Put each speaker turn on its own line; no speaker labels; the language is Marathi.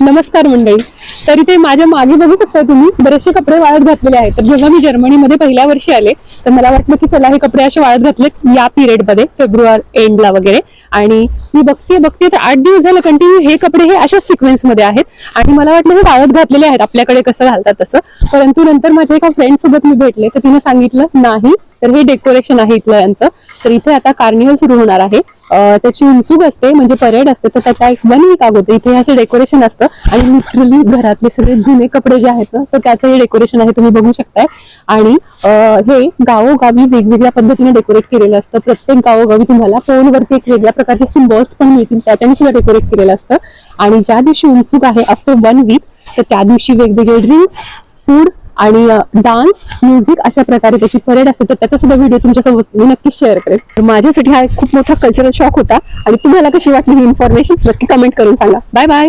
नमस्कार मंडळी. तरी ते माझ्या मागे बघू शकता तुम्ही बरेचसे कपडे वाळत घातलेले आहेत. तर जेव्हा मी जर्मनीमध्ये पहिल्या वर्षी आले तर मला वाटलं की चला हे कपडे असे वाळत घातलेत या पिरियडमध्ये फेब्रुवार फेब्रुवारी एंडला वगैरे. आणि मी बघते बघते तर आठ दिवस झालं कंटिन्यू हे कपडे हे अशाच सिक्वेन्समध्ये आहेत. आणि मला वाटलं हे वाळत घातलेले आहेत आपल्याकडे कसं घालतात तसं. परंतु नंतर माझ्या एका फ्रेंडसोबत मी भेटले तर तिने सांगितलं नाही तर हे डेकोरेशन आहे इथलं यांचं. तर इथे आता कार्निवल सुरू होणार आहे. त्याची उंचूक असते म्हणजे परेड असते तर त्याच्या एक वन वीक अगोदर इथे असं डेकोरेशन असतं. आणि लिटरली घरातले सगळे जुने कपडे जे आहेत ना तर त्याचं हे डेकोरेशन आहे तुम्ही बघू शकताय. आणि हे गावोगावी वेगवेगळ्या पद्धतीने डेकोरेट केलेलं असतं. प्रत्येक गावोगावी तुम्हाला फोनवरती एक वेगळ्या प्रकारचे सिम्बॉल्स पण मिळतील त्याच्याने सुद्धा डेकोरेट केलेलं असतं. आणि ज्या दिवशी उंचूक आहे आफ्टर वन वीक तर त्या दिवशी वेगवेगळे ड्रिंक्स फूड आणि डान्स म्युझिक अशा प्रकारे त्याची परेड असते तर त्याचा सुद्धा व्हिडिओ तुमच्यासोबत मी नक्कीच शेअर करेन. तर माझ्यासाठी हा एक खूप मोठा कल्चरल शॉक होता आणि तुम्हाला कशी वाटली ही इन्फॉर्मेशन नक्की कमेंट करून सांगा. Bye bye